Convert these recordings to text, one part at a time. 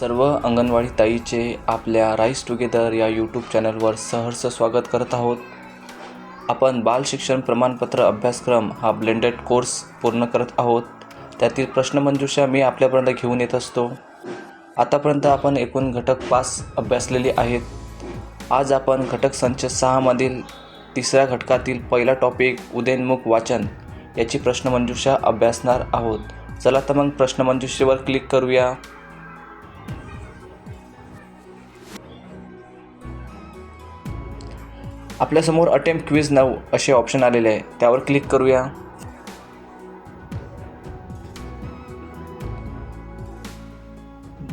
सर्व अंगणवाडी ताईचे आपल्या rice together या यूट्यूब चॅनलवर सहर्ष स्वागत करत आहोत. आपण बाल शिक्षण प्रमाणपत्र अभ्यासक्रम हा ब्लेंडेड कोर्स पूर्ण करत आहोत. त्यातील प्रश्नमंजुषा मी आपल्यापर्यंत घेऊन येत असतो. आतापर्यंत आपण एकूण घटक पाच अभ्यासलेले आहेत. आज आपण घटक संच सहामधील तिसऱ्या घटकातील पहिला टॉपिक उदयनमुख वाचन याची प्रश्नमंजुषा अभ्यासणार आहोत. चला तर मग प्रश्नमंजुषेवर क्लिक करूया. आपल्यासमोर अटेम्प्ट क्विज नऊ असे ऑप्शन आलेले आहे. त्यावर क्लिक करूया.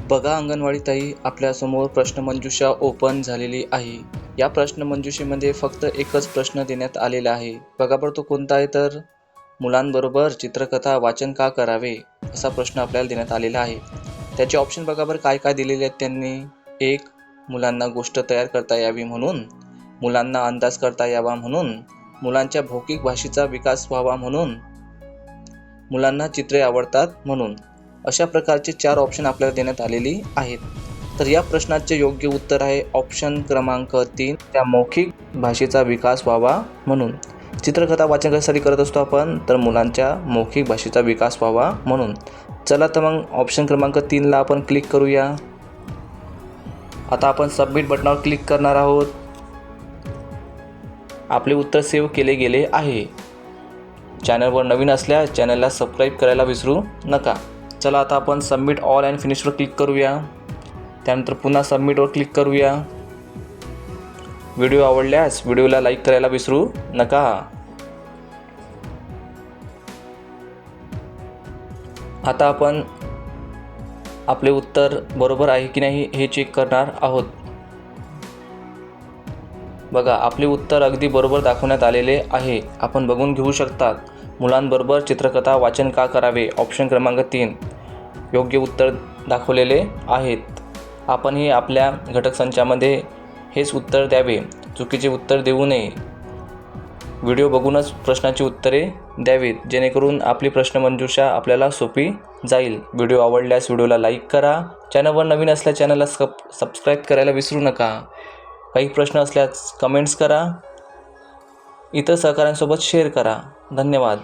बघा अंगणवाडी ताई आपल्यासमोर प्रश्नमंजुषा ओपन झालेली आहे. या प्रश्नमंजुषेमध्ये फक्त एकच प्रश्न देण्यात आलेला आहे. बघा बरं तो कोणता आहे तर? मुलांबरोबर चित्रकथा वाचन का करावे? असा प्रश्न आपल्याला देण्यात आलेला आहे. त्याचे ऑप्शन बघा बरं काय काय दिलेले आहेत त्यांनी. एक मुलांना गोष्ट तयार करता यावी म्हणून. मुलांना अंदाज करता यावा म्हणून मुलांच्या भौतिक भाषेचा विकास व्हावा म्हणून मुलांना चित्रे आवडतात म्हणून. अशा प्रकारचे चार ऑप्शन आपल्याला देण्यात आलेली आहेत. तर या प्रश्नाचे योग्य उत्तर आहे ऑप्शन क्रमांक तीन त्या मौखिक भाषेचा विकास व्हावा म्हणून. चित्रकथा वाचन कशासाठी करत असतो आपण तर मुलांच्या मौखिक भाषेचा विकास व्हावा म्हणून. चला तर मग ऑप्शन क्रमांक तीनला आपण क्लिक करूया. आता आपण सबमिट बटनावर क्लिक करणार आहोत. आपले उत्तर सेव्ह केले गेले आहे. चॅनलवर नवीन असल्यास चॅनलला सबस्क्राईब करायला विसरू नका. चला आता आपण सबमिट ऑल अँड फिनिशवर क्लिक करूया. त्यानंतर पुन्हा सबमिटवर क्लिक करूया. व्हिडिओ आवडल्यास व्हिडिओला लाईक करायला विसरू नका. आता आपण आपले उत्तर बरोबर आहे की नाही हे चेक करणार आहोत. बघा आपले उत्तर अगदी बरोबर दाखवण्यात आलेले आहे. आपण बघून घेऊ शकतात. मुलांबरोबर चित्रकथा वाचन का करावे? ऑप्शन क्रमांक तीन. योग्य उत्तर दाखवलेले आहेत. आपणही आपल्या घटक संचामध्ये हेच उत्तर द्यावे. चुकीचे उत्तर देऊ नये. व्हिडिओ बघूनच प्रश्नाची उत्तरे द्यावीत. जेणेकरून आपली प्रश्नमंजुषा आपल्याला सोपी जाईल. व्हिडिओ आवडल्यास व्हिडिओला लाईक करा. चॅनलवर नवीन असल्या चॅनलला सब सबस्क्राईब करायला विसरू नका. काही प्रश्न असल्यास कमेंट्स करा. इतर सहकाऱ्यांसोबत शेअर करा. धन्यवाद.